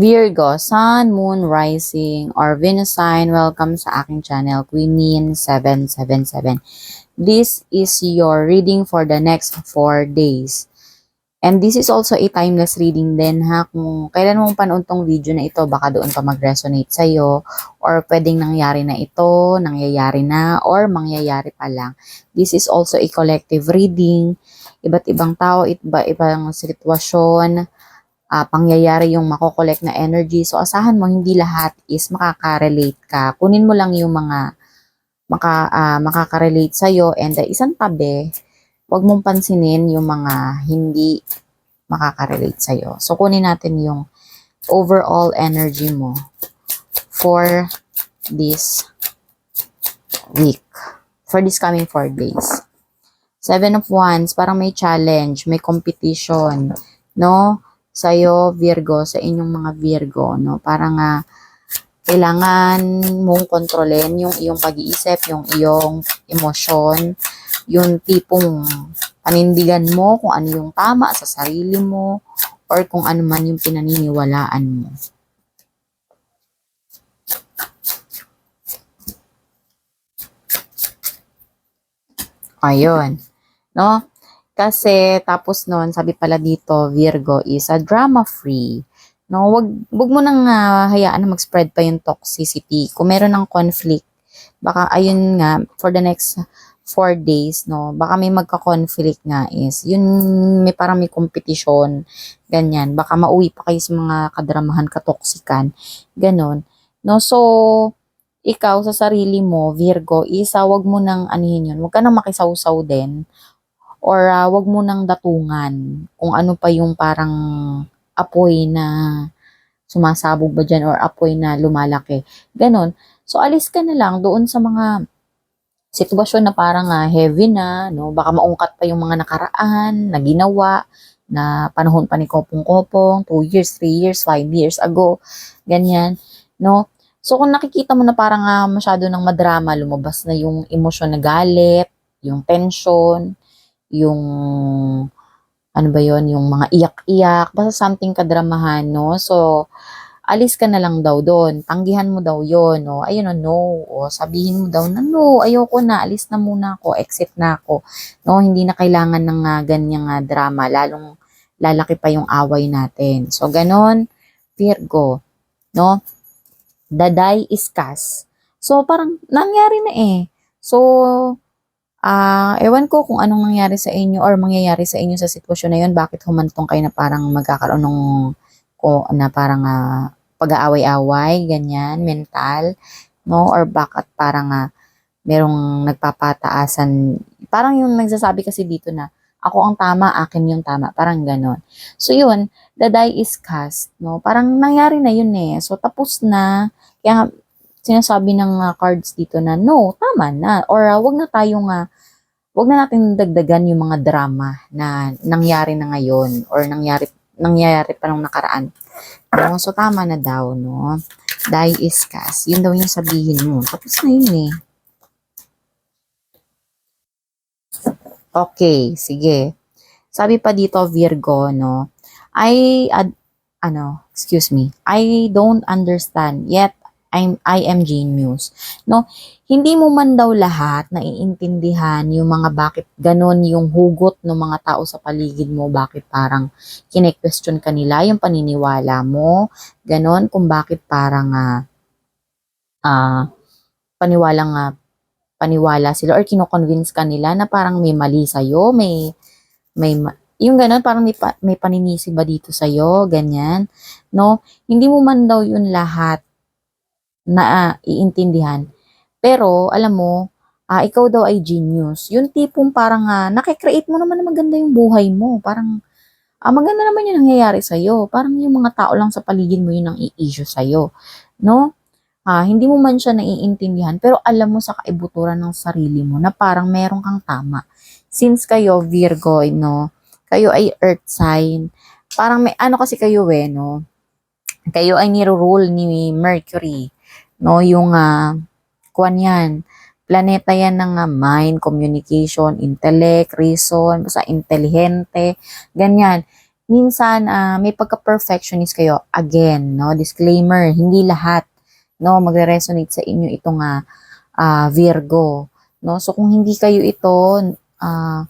Virgo, Sun, Moon, Rising, or Venus sign, welcome sa aking channel, Queenin 777. This is your reading for the next 4 days. And this is also a timeless reading din ha. Kung kailan mo panood tong video na ito, baka doon pa mag-resonate sa'yo. Or pwedeng nangyari na ito, nangyayari na, or mangyayari pa lang. This is also a collective reading. Iba't ibang tao, iba ibang sitwasyon, ah, pangyayari yung makokolect na energy. So, asahan mo, hindi lahat is makaka-relate ka. Kunin mo lang yung mga maka, ah, makaka-relate sa'yo. And the isang tabi, huwag mong pansinin yung mga hindi makaka-relate sa'yo. So, kunin natin yung overall energy mo for this week. For this coming four days. Seven of Wands, parang may challenge, may competition, no? Sa'yo, Virgo, sa inyong mga Virgo, no? Parang nga, kailangan mong kontrolin yung iyong pag-iisip, yung iyong emosyon, yung tipong panindigan mo kung ano yung tama sa sarili mo or kung ano man yung pinaniniwalaan mo. Ayun. No? Kasi tapos noon, sabi pala dito, Virgo is a drama free. No, wag wag mo nang ah, hayaan na mag-spread pa yung toxicity. Kung meron ng conflict, baka ayun nga for the next four days, no, baka may magka-conflict nga is, yun may parang may competition, ganyan. Baka mauwi pa kayo sa mga kadramahan, katoksikan, ganon. No, so, ikaw sa sarili mo, Virgo, isa, wag mo nang anihin yun. Wag ka nang makisawsaw din. Or ah, wag mo nang datungan kung ano pa yung parang apoy na sumasabog ba dyan or apoy na lumalaki. Ganon. So, alis ka na lang doon sa mga sitwasyon na parang ah, heavy na, no? Baka maungkat pa yung mga nakaraan, na ginawa, na panahon pa ni Kopong-Kopong, 2 years, 3 years, 5 years ago, ganyan, no? So, kung nakikita mo na parang ah, masyado ng madrama, lumabas na yung emosyon na galit, yung tension, yung ano ba yon yung mga iyak-iyak, basta something kadramahan, no? So, alis ka na lang daw doon. Tanggihan mo daw yon no? Ayun, no, no. O, sabihin mo daw na, no, ayoko na, alis na muna ako, exit na ako. No, hindi na kailangan ng uh, ganyang ah, drama, lalong lalaki pa yung away natin. So, ganon, Virgo, no? Daday is cast. So, parang nangyari na eh. So, ah ewan ko kung anong nangyari sa inyo or mangyayari sa inyo sa sitwasyon na yun, bakit humantong kayo na parang magkakaroon ng ko na parang ah, pag-aaway-away, ganyan, mental, no? Or bakit parang ah, merong nagpapataasan, parang yung nagsasabi kasi dito na, ako ang tama, akin yung tama, parang ganon. So yun, the die is cast, no? Parang nangyari na yun eh. So tapos na, kaya sinasabi ng ah, cards dito na, no, tama na. Or ah, wag na tayong, uh, wag na natin dagdagan yung mga drama na nangyari na ngayon or nangyari nangyayari pa nung nakaraan. No? So, tama na daw, no? Die is cast. Yun daw yung sabihin mo. Tapos na yun eh. Okay, sige. Sabi pa dito, Virgo, no? I, ad, ano, excuse me, I don't understand yet I'm, I am genius. No, hindi mo man daw lahat naiintindihan yung mga bakit ganon yung hugot ng mga tao sa paligid mo, bakit parang kine-question ka nila yung paniniwala mo, ganon kung bakit parang ah uh, paniwalang uh, paniwala sila or kino-convince ka nila na parang may mali sa'yo, may may yung ganun, parang may, pa, may paninisi ba dito sa'yo, ganyan, no? Hindi mo man daw yun lahat na uh, iintindihan. Pero, alam mo, uh, ikaw daw ay genius. Yung tipong parang uh, nakikreate mo naman na maganda yung buhay mo. Parang, uh, maganda naman yung nangyayari sa'yo. Parang yung mga tao lang sa paligid mo yun ang i-issue sa'yo. No? Uh, hindi mo man siya naiintindihan, pero alam mo sa kaibuturan ng sarili mo na parang meron kang tama. Since kayo, Virgo, no, kayo ay earth sign, parang may ano kasi kayo eh, no, kayo ay niro-rule ni Mercury, no, yung uh, kuan yan, planeta yan ng uh, mind, communication, intellect, reason, basta intelihente, ganyan. minsan ah, may pagka-perfectionist kayo. Again, no, disclaimer, hindi lahat no magre-resonate sa inyo itong ah, ah, Virgo, no? So kung hindi kayo ito, ah,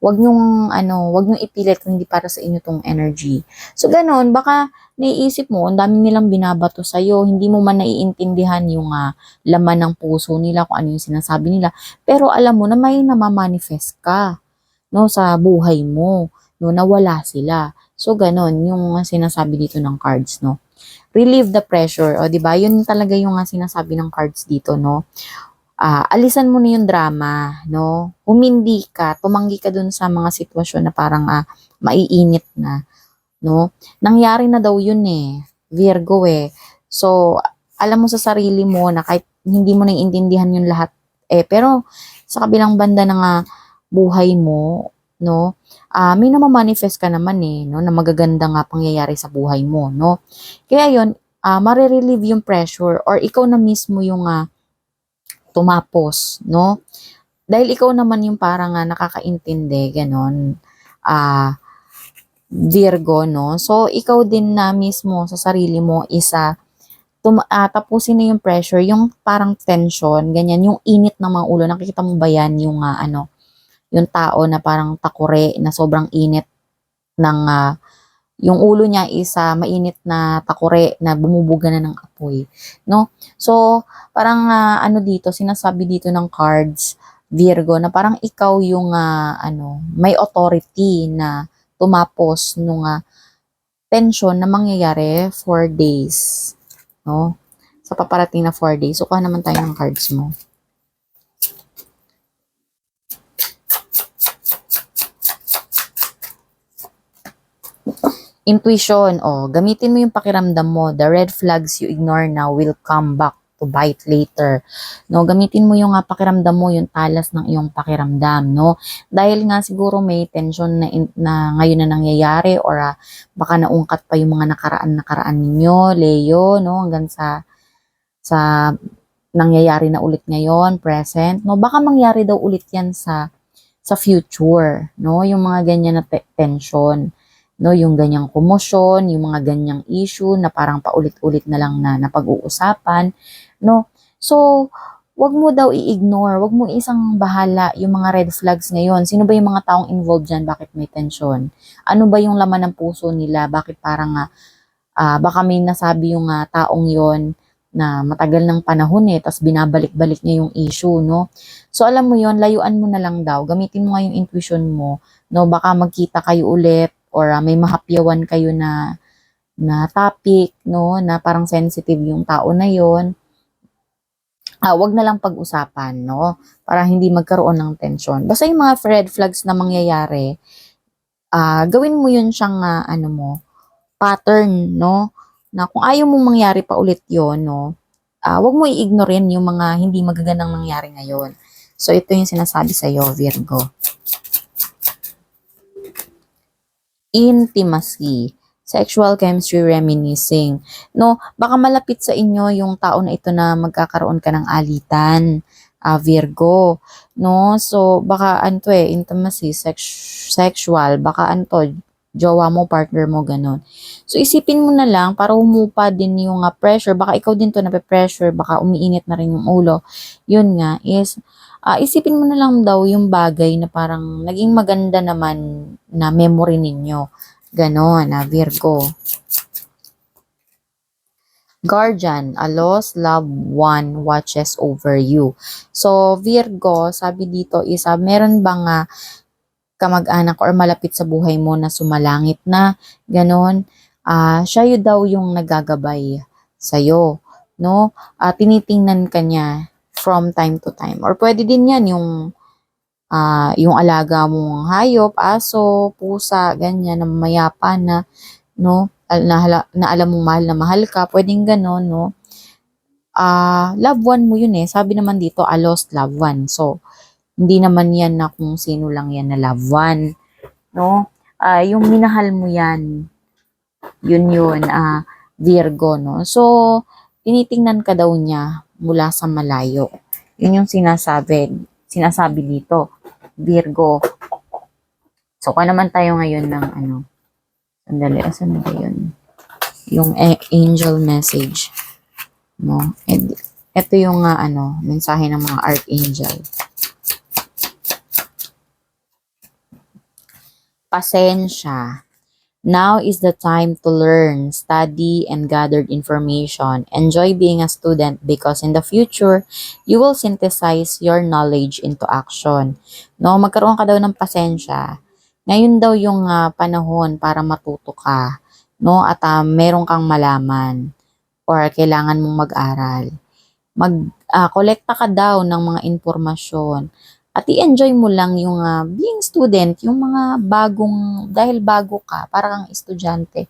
wag nyong ano, wag nyong ipilit kung hindi para sa inyo tong energy. So ganon, baka naiisip mo, ang dami nilang binabato sa hindi mo man naiintindihan yung ah, laman ng puso nila, kung ano yung sinasabi nila. Pero alam mo na may namamanifest ka, no, sa buhay mo, no, nawala sila. So, ganon, yung sinasabi dito ng cards, no. Relieve the pressure, o, di ba? Yun talaga yung sinasabi ng cards dito, no. Ah, alisan mo na yung drama, no. Humindi ka, tumanggi ka dun sa mga sitwasyon na parang ah, maiinit na, no. Nangyari na daw yun eh, Virgo eh. So, alam mo sa sarili mo na kahit hindi mo naiintindihan yung lahat eh, pero sa kabilang banda ng ah, buhay mo, no, ah may namamanifest ka naman eh, no, na magaganda nga pangyayari sa buhay mo, no. Kaya yun, ah marirelieve yung pressure or ikaw na mismo yung ah, tumapos, no. Dahil ikaw naman yung parang ah, nakakaintindi, ganon, ah, Virgo, no. So, ikaw din na mismo sa sarili mo isa tum- ah, tapusin na yung pressure, yung parang tension, ganyan, yung init ng mga ulo. Nakikita mo ba yan yung ah, ano, yung tao na parang takure na sobrang init ng ah, yung ulo niya is ah, mainit na takure na bumubuga na ng apoy, no? So, parang ah, ano dito, sinasabi dito ng cards, Virgo, na parang ikaw yung ah, ano, may authority na tumapos nung ah, tension na mangyayari for days, no? Sa paparating na 4 days. So, kuha naman tayo ng cards mo. Intuition, oh, gamitin mo yung pakiramdam mo. The red flags you ignore now will come back to bite later. No, gamitin mo yung ah, pakiramdam mo, yung talas ng iyong pakiramdam, no? Dahil nga siguro may tension na, in- na ngayon na nangyayari or ah, baka naungkat pa yung mga nakaraan-nakaraan ninyo, Leo, no? Hanggang sa sa nangyayari na ulit ngayon, present, no? Baka mangyari daw ulit yan sa sa future, no? Yung mga ganyan na te- tension, no? Yung ganyang komosyon, yung mga ganyang issue na parang paulit-ulit na lang na napag-uusapan, no? So, wag mo daw i-ignore, wag mo isang bahala yung mga red flags ngayon. Sino ba yung mga taong involved dyan? Bakit may tension? Ano ba yung laman ng puso nila? Bakit parang ah, baka may nasabi yung ah, taong yon na matagal ng panahon eh, tapos binabalik-balik niya yung issue, no? So, alam mo yon layuan mo na lang daw. Gamitin mo nga yung intuition mo, no? Baka magkita kayo ulit or ah, may mahapyawan kayo na na topic, no? Na parang sensitive yung tao na yon ah, wag na lang pag-usapan, no? Para hindi magkaroon ng tension. Basta yung mga red flags na mangyayari, ah, gawin mo yun siyang, ah, ano mo, pattern, no? Na kung ayaw mong mangyari pa ulit yon no? Ah, wag mo i-ignorein yung mga hindi magagandang nangyari ngayon. So, ito yung sinasabi sa'yo, Virgo. Intimacy sexual chemistry reminiscing. No, baka malapit sa inyo yung tao na ito na magkakaroon ka ng alitan, ah, Virgo. No, so baka anto eh, intimacy, sex, sexual, baka anto, jowa mo, partner mo, ganun. So isipin mo na lang para humupa din yung ah, pressure, baka ikaw din to na pressure, baka umiinit na rin yung ulo. Yun nga is ah, isipin mo na lang daw yung bagay na parang naging maganda naman na memory ninyo. Ganon, ah, Virgo. Guardian, a lost loved one watches over you. So, Virgo, sabi dito is, ah, meron bang ah, kamag-anak or malapit sa buhay mo na sumalangit na, ganon, ah, siya yun daw yung nagagabay sa'yo, no? Ah, tinitingnan ka niya from time to time. Or pwede din yan yung ah yung alaga mong hayop, aso, pusa, ganyan, na mayapa na, no? Na, na alam mong mahal na mahal ka, pwedeng ganon, no? Ah, loved one mo yun eh. Sabi naman dito, a lost loved one. So, hindi naman yan na kung sino lang yan na loved one, no? Ah, yung minahal mo yan, yun yun, ah, Virgo, no? So, tinitingnan ka daw niya mula sa malayo. Yun yung sinasabi, sinasabi dito, Virgo. So, kung naman tayo ngayon ng ano, Sandali, asan na ba yun? Yung a- angel message. No? And, ito yung ah, ano, mensahe ng mga archangel. Pasensya. Now is the time to learn, study, and gather information. Enjoy being a student because in the future, you will synthesize your knowledge into action. No, magkaroon ka daw ng pasensya. Ngayon daw yung ah, panahon para matuto ka, no? At ah, meron kang malaman or kailangan mong mag-aral. Mag kolekta ka daw ng mga impormasyon at i-enjoy mo lang yung ah, being student, yung mga bagong dahil bago ka, para kang estudyante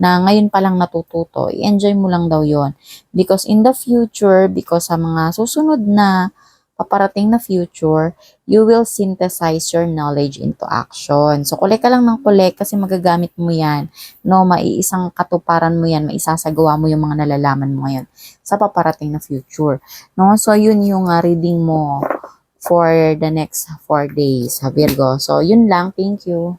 na ngayon pa lang natututo, i-enjoy mo lang daw yon because in the future, because sa mga susunod na paparating na future, you will synthesize your knowledge into action. So, collect ka lang ng collect kasi magagamit mo yan. No, maiisang katuparan mo yan, maisasagawa mo yung mga nalalaman mo ngayon sa paparating na future. No, so yun yung ah, reading mo for the next four days, ha, Virgo. So, yun lang. Thank you.